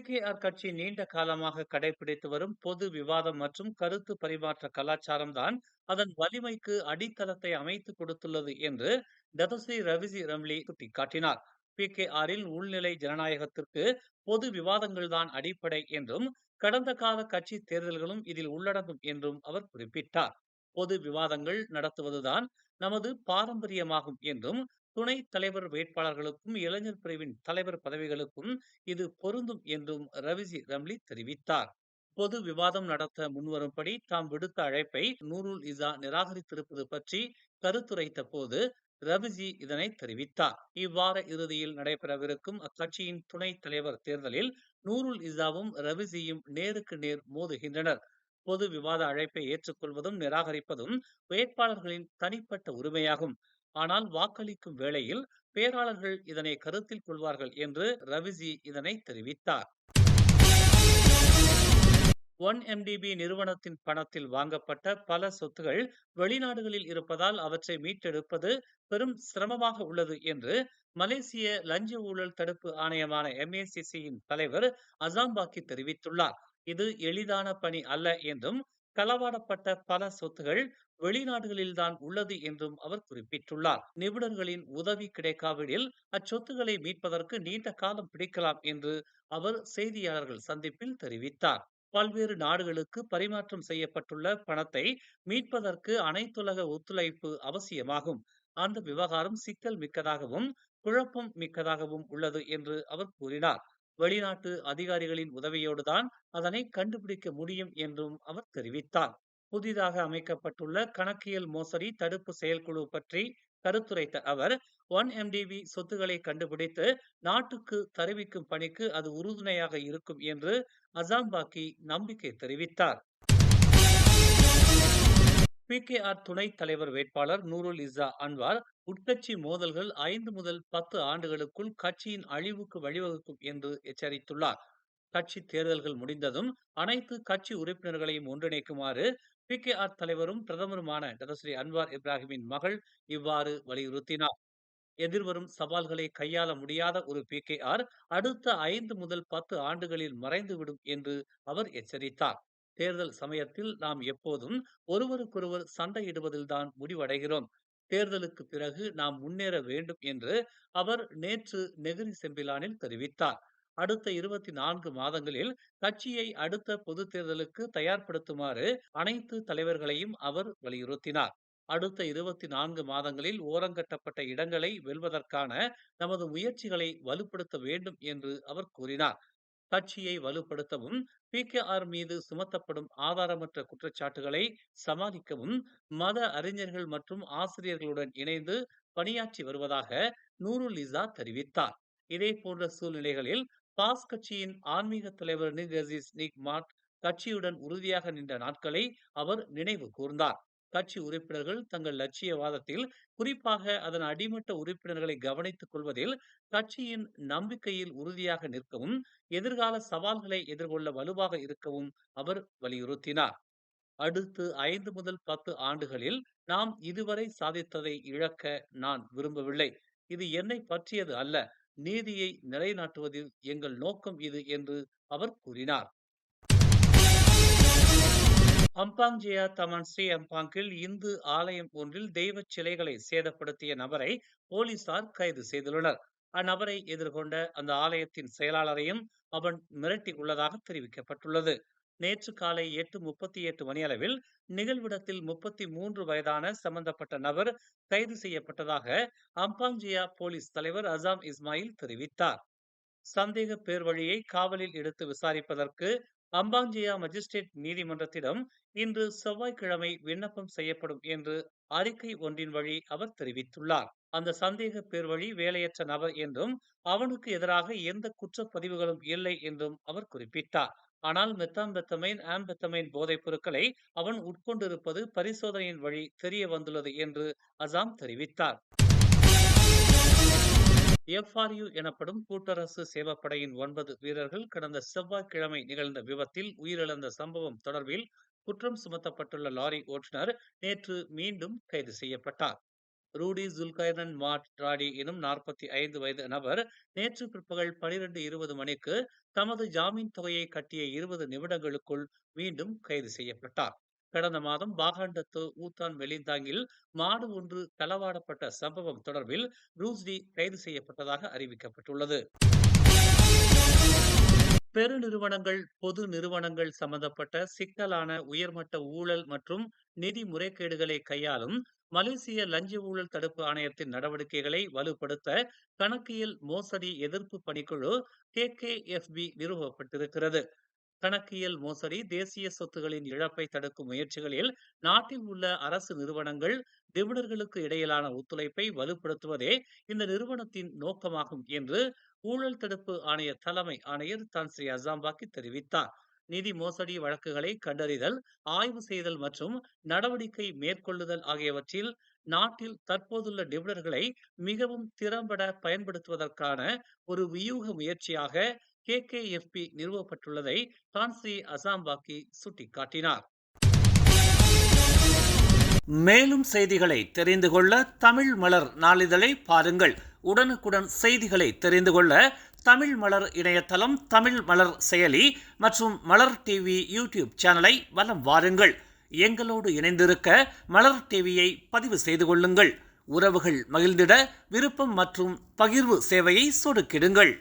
PKR கட்சி நீண்ட காலமாக கடைபிடித்து வரும் பொது விவாதம் மற்றும் கருத்து பரிமாற்ற கலாச்சாரம் தான் அதன் வலிமைக்கு அடித்தளத்தை அமைத்து கொடுத்துள்ளது என்று டதஸ்ரீ ரவிசி ரம்லி சுட்டிக்காட்டினார். பி கே ஆரில் உள்நிலை ஜனநாயகத்திற்கு பொது விவாதங்கள் தான் அடிப்படை என்றும் கடந்த கால கட்சி தேர்தல்களும் இதில் உள்ளடங்கும் என்றும் அவர் குறிப்பிட்டார். பொது விவாதங்கள் நடத்துவதுதான் நமது பாரம்பரியமாகும் என்றும் துணைத் தலைவர் வேட்பாளர்களுக்கும் இளைஞர் பிரிவின் தலைவர் பதவிகளுக்கும் இது பொருந்தும் என்றும் ரவிஜி ரம்லி தெரிவித்தார். பொது விவாதம் நடத்த முன்வரும்படி தாம் விடுத்த அழைப்பை நூருல் இசா நிராகரித்திருப்பது பற்றி கருத்துரைத்த போது ரவிஜி இதனை தெரிவித்தார். இவ்வார இறுதியில் நடைபெறவிருக்கும் அக்கட்சியின் துணைத் தலைவர் தேர்தலில் நூருல் இசாவும் ரவிஜியும் நேருக்கு நேர் மோதுகின்றனர். பொது விவாத அழைப்பை ஏற்றுக்கொள்வதும் நிராகரிப்பதும் வேட்பாளர்களின் தனிப்பட்ட உரிமையாகும். ஆனால் வாக்களிக்கும் வேளையில் பேராளர்கள் இதனை கருத்தில் கொள்வார்கள் என்று ரவிஜி இதனை தெரிவித்தார். ஒன் எம்டிபி நிறுவனத்தின் பணத்தில் வாங்கப்பட்ட பல சொத்துகள் வெளிநாடுகளில் இருப்பதால் அவற்றை மீட்டெடுப்பது பெரும் சிரமமாக உள்ளது என்று மலேசிய லஞ்ச ஊழல் தடுப்பு ஆணையமான எம்ஏசிசியின் தலைவர் அசாம்பாக்கி தெரிவித்துள்ளார். இது எளிதான பணி அல்ல என்றும் களவாடப்பட்ட பல சொத்துகள் வெளிநாடுகளில்தான் உள்ளது என்றும் அவர் குறிப்பிட்டுள்ளார். நிபுணர்களின் உதவி கிடைக்காவிடில் அச்சொத்துக்களை மீட்பதற்கு நீண்ட காலம் பிடிக்கலாம் என்று அவர் செய்தியாளர்கள் சந்திப்பில் தெரிவித்தார். பல்வேறு நாடுகளுக்கு பரிமாற்றம் செய்யப்பட்டுள்ள பணத்தை மீட்பதற்கு அனைத்துலக ஒத்துழைப்பு அவசியமாகும். அந்த விவகாரம் சிக்கல் மிக்கதாகவும் குழப்பம் மிக்கதாகவும் உள்ளது என்று அவர் கூறினார். வெளிநாட்டு அதிகாரிகளின் உதவியோடுதான் அதனை கண்டுபிடிக்க முடியும் என்றும் அவர் தெரிவித்தார். புதிதாக அமைக்கப்பட்டுள்ள கணக்கியல் மோசடி தடுப்பு செயற்குழு பற்றி கருத்துரைத்த அவர் ஒன் எம்டிவி சொத்துக்களை கண்டுபிடித்து நாட்டுக்கு தெரிவிக்கும் பணிக்கு அது உறுதுணையாக இருக்கும் என்று அசாம்பாக்கி நம்பிக்கை தெரிவித்தார். பிகேஆர் துணைத் தலைவர் வேட்பாளர் நூருல் இசா அன்வார் உட்கட்சி மோதல்கள் ஐந்து முதல் பத்து ஆண்டுகளுக்குள் கட்சியின் அழிவுக்கு வழிவகுக்கும் என்று எச்சரித்துள்ளார். கட்சி தேர்தல்கள் முடிந்ததும் அனைத்து கட்சி உறுப்பினர்களையும் ஒன்றிணைக்குமாறு பி. கே. ஆர். தலைவரும் பிரதமருமான டதஸ்ரீ அன்வார் இப்ராஹிமின் மகள் இவ்வாறு வலியுறுத்தினார். எதிர்வரும் சவால்களை கையாள முடியாத ஒரு பி. கே. ஆர். அடுத்த ஐந்து முதல் பத்து ஆண்டுகளில் மறைந்துவிடும் என்று அவர் எச்சரித்தார். தேர்தல் சமயத்தில் நாம் எப்போதும் ஒருவருக்கொருவர் சண்டையிடுவதில்தான் முடிவடைகிறோம். தேர்தலுக்கு பிறகு நாம் முன்னேற வேண்டும் என்று அவர் நேற்று நெகிரி செம்பிலானில் தெரிவித்தார். அடுத்த இருபத்தி நான்கு மாதங்களில் கட்சியை அடுத்த பொது தேர்தலுக்கு தயார்படுத்துமாறு அனைத்து தலைவர்களையும் அவர் வலியுறுத்தினார். அடுத்த இருபத்தி நான்கு மாதங்களில் ஓரங்கட்டப்பட்ட இடங்களை வெல்வதற்கான நமது முயற்சிகளை வலுப்படுத்த வேண்டும் என்று அவர் கூறினார். கட்சியை வலுப்படுத்தவும் பி கே ஆர் மீது சுமத்தப்படும் ஆதாரமற்ற குற்றச்சாட்டுகளை சமாளிக்கவும் மத அறிஞர்கள் மற்றும் ஆசிரியர்களுடன் இணைந்து பணியாற்றி வருவதாக நூருல் இசா தெரிவித்தார். இதே போன்ற சூழ்நிலைகளில் பாஸ் கட்சியின் ஆன்மீக தலைவர் நிக் மாட் கட்சியுடன் உறுதியாக நின்ற நாட்களை அவர் நினைவு கூர்ந்தார். கட்சி உறுப்பினர்கள் தங்கள் லட்சியவாதத்தில் குறிப்பாக அதன் அடிமட்ட உறுப்பினர்களை கவனித்துக் கொள்வதில் கட்சியின் நம்பிக்கையில் உறுதியாக நிற்கவும் எதிர்கால சவால்களை எதிர்கொள்ள வலுவாக இருக்கவும் அவர் வலியுறுத்தினார். அடுத்து ஐந்து முதல் பத்து ஆண்டுகளில் நாம் இதுவரை சாதித்ததை இழக்க நான் விரும்பவில்லை. இது என்னை பற்றியது அல்ல. நீதியை நிலைநாட்டுவதில் எங்கள் நோக்கம் இது என்று அவர் கூறினார். அம்பாங்ஜியா தமன் ஸ்ரீ அம்பாங்கில் இந்து ஆலயம் ஒன்றில் தெய்வ சிலைகளை சேதப்படுத்திய நபரை போலீசார் கைது செய்துள்ளனர். அந்நபரை எதிர்கொண்ட அந்த ஆலயத்தின் செயலாளரையும் அவன் மிரட்டி உள்ளதாக தெரிவிக்கப்பட்டுள்ளது. நேற்று காலை எட்டு முப்பத்தி எட்டு மணியளவில் நிகழ்விடத்தில் முப்பத்தி மூன்று வயதான சம்பந்தப்பட்ட நபர் கைது செய்யப்பட்டதாக அம்பாங்ஜியா போலீஸ் தலைவர் அசாம் இஸ்மாயில் தெரிவித்தார். சந்தேக பேர் வழியை காவலில் எடுத்து விசாரிப்பதற்கு அம்பாஞ்சியா மஜிஸ்ட்ரேட் நீதிமன்றத்திடம் இன்று செவ்வாய்க்கிழமை விண்ணப்பம் செய்யப்படும் என்று அறிக்கை ஒன்றின் வழி அவர் தெரிவித்துள்ளார். அந்த சந்தேக பேர் வழி வேலையற்ற நபர் என்றும் அவனுக்கு எதிராக எந்த குற்றப்பதிவுகளும் இல்லை என்றும் அவர் குறிப்பிட்டார். ஆனால் மெத்தாம்பெத்தமைன் ஆம்பெத்தமைன் போதைப் பொருட்களை அவன் உட்கொண்டிருப்பது பரிசோதனையின் வழி தெரிய வந்துள்ளது என்று அசாம் தெரிவித்தார். எஃப்ஆர்யு எனப்படும் கூட்டரசு சேவப்படையின் ஒன்பது வீரர்கள் கடந்த செவ்வாய்க்கிழமை நிகழ்ந்த விபத்தில் உயிரிழந்த சம்பவம் தொடர்பில் குற்றம் சுமத்தப்பட்டுள்ள லாரி ஓட்டுநர் நேற்று மீண்டும் கைது செய்யப்பட்டார். ரூடி ஜுல்கைரன் மாட் ராடி எனும் நாற்பத்தி ஐந்து வயது நபர் நேற்று பிற்பகல் பனிரெண்டு இருபது மணிக்கு தமது ஜாமீன் தொகையை கட்டிய இருபது நிமிடங்களுக்குள் மீண்டும் கைது செய்யப்பட்டார். கடந்த மாதம் பாகாண்டத்து ஊத்தான் வெளிந்தாங்கில் மாடு ஒன்று களவாடப்பட்ட சம்பவம் தொடர்பில் ரூஸ்டி கைது செய்யப்பட்டதாக அறிவிக்கப்பட்டுள்ளது. பெருநிறுவனங்கள் பொது நிறுவனங்கள் சம்பந்தப்பட்ட சிக்கலான உயர்மட்ட ஊழல் மற்றும் நிதி முறைகேடுகளை கையாளும் மலேசிய லஞ்ச ஊழல் தடுப்பு ஆணையத்தின் நடவடிக்கைகளை வலுப்படுத்த கணக்கியல் மோசடி எதிர்ப்பு பணிக்குழு கே கே எஃப் பி நிறுவப்பட்டிருக்கிறது கணக்கியல் மோசடி தேசிய சொத்துகளின் இழப்பை தடுக்கும் முயற்சிகளில் நாட்டில் உள்ள அரசு நிறுவனங்கள் நிபுணர்களுக்கு இடையிலான ஒத்துழைப்பை வலுப்படுத்துவதே இந்த நிறுவனத்தின் நோக்கமாகும் என்று ஊழல் தடுப்பு ஆணைய தலைமை ஆணையர் தான் ஸ்ரீ அசாம்பாக்கி தெரிவித்தார். நிதி மோசடி வழக்குகளை கண்டறிதல் ஆய்வு செய்தல் மற்றும் நடவடிக்கை மேற்கொள்ளுதல் ஆகியவற்றில் நாட்டில் தற்போதுள்ள நிபுணர்களை மிகவும் திறம்பட பயன்படுத்துவதற்கான ஒரு வியூக முயற்சியாக கே கே நிறுவப்பட்டுள்ளதை தான் அசாம்பாக்கி சுட்டிக்காட்டினார். மேலும் செய்திகளை தெரிந்து கொள்ள தமிழ் மலர் நாளிதழை பாருங்கள். உடனுக்குடன் செய்திகளை தெரிந்து கொள்ள தமிழ் மலர் இணையதளம் தமிழ் மலர் செயலி மற்றும் மலர் டிவி யூடியூப் சேனலை வலம் வாருங்கள். எங்களோடு இணைந்திருக்க மலர் டிவியை பதிவு செய்து கொள்ளுங்கள். உறவுகள் மகிழ்ந்திட விருப்பம் மற்றும் பகிர்வு சேவையை சொடுக்கிடுங்கள்.